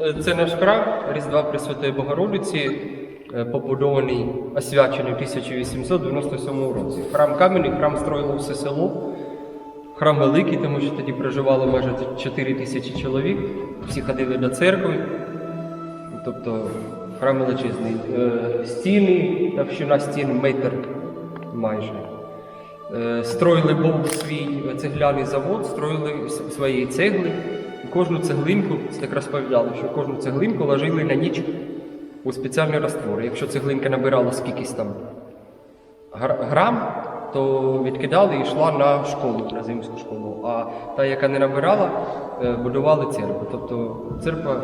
Е, Це наш храм Різдва Пресвятої Богородиці, е, побудований, освячений в 1897 році. Храм кам'яний, храм строїло все село. Храм великий, тому що тоді проживало майже 4 тисячі чоловік. Всі ходили до церкви. Тобто храм величезний. Е, Стіни, товщина стін метр майже. Строїли був свій цегляний завод, строїли свої цегли. Кожну цеглинку, це так розповідали, що кожну цеглинку ложили на ніч у спеціальний раствор. Якщо цеглинка набирала скількись там грам, то відкидали і йшла на школу, на зимську школу. А та, яка не набирала, е, будували церкву. Тобто церква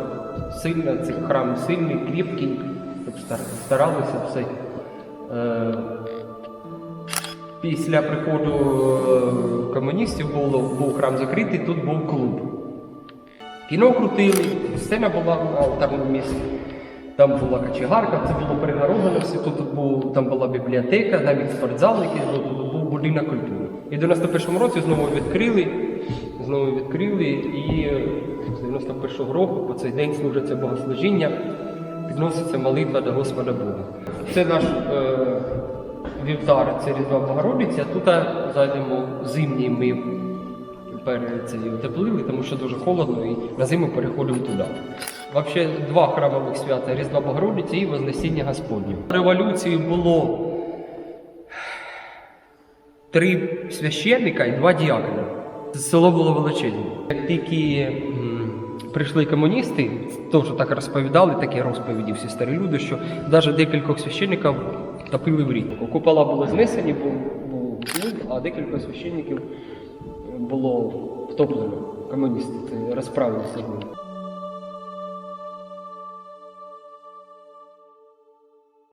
сильна, цей храм сильний, кріпкий, тобто стар- старалися все. Е, Після приходу е, комуністів було, був храм закритий, тут був клуб. Кіно крутили, сцена була на алтарному місці. Там була качегарка, це було перегороджено все. Тут, був, там була бібліотека, навіть спортзал, якийсь був, тут був будинок культури. І в 91-му році знову відкрили, знову відкрили, і з 91-го року по цей день служиться богослужіння, підноситься молитва до Господа Бога. Це наш е, вівтар, це Різдва Богородиця. Тут зайдемо зимній ми перед цією утеплили, тому що дуже холодно і на зиму переходимо туди. Взагалі два храмових свята Різдва Богородиці і Вознесіння Господнє. Революції було три священника і два діакона. Село було величезне. Як тільки прийшли комуністи, теж так розповідали, такі розповіді всі старі люди, що навіть декількох священників топили в річку. Купола були знесені, був, був а декілька священників було втоплено. Комуністи розправилися з ним.